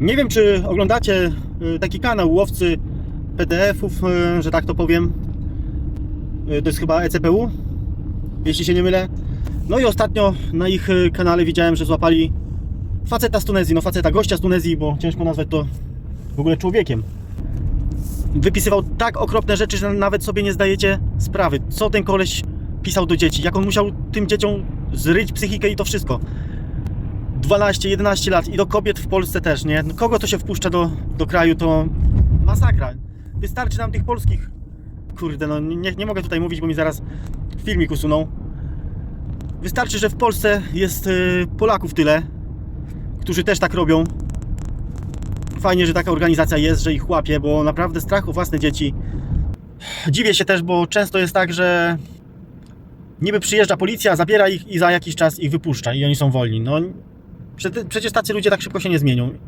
Nie wiem, czy oglądacie y, taki kanał łowcy PDF-ów, y, że tak to powiem. Y, To jest chyba ECPU, jeśli się nie mylę. No i ostatnio na ich kanale widziałem, że złapali faceta z Tunezji, no faceta, gościa z Tunezji, bo ciężko nazwać to w ogóle człowiekiem. Wypisywał tak okropne rzeczy, że nawet sobie nie zdajecie sprawy, co ten koleś pisał do dzieci, jak on musiał tym dzieciom zryć psychikę i to wszystko. 12-11 lat i do kobiet w Polsce też, nie? No Kogo to się wpuszcza do, do kraju, to masakra. Wystarczy nam tych polskich. Kurde, no nie, nie mogę tutaj mówić, bo mi zaraz filmik usuną. Wystarczy, że w Polsce jest y, Polaków tyle, którzy też tak robią. Fajnie, że taka organizacja jest, że ich łapie, bo naprawdę strach o własne dzieci. Dziwię się też, bo często jest tak, że niby przyjeżdża policja, zabiera ich i za jakiś czas ich wypuszcza i oni są wolni. No, przecież tacy ludzie tak szybko się nie zmienią.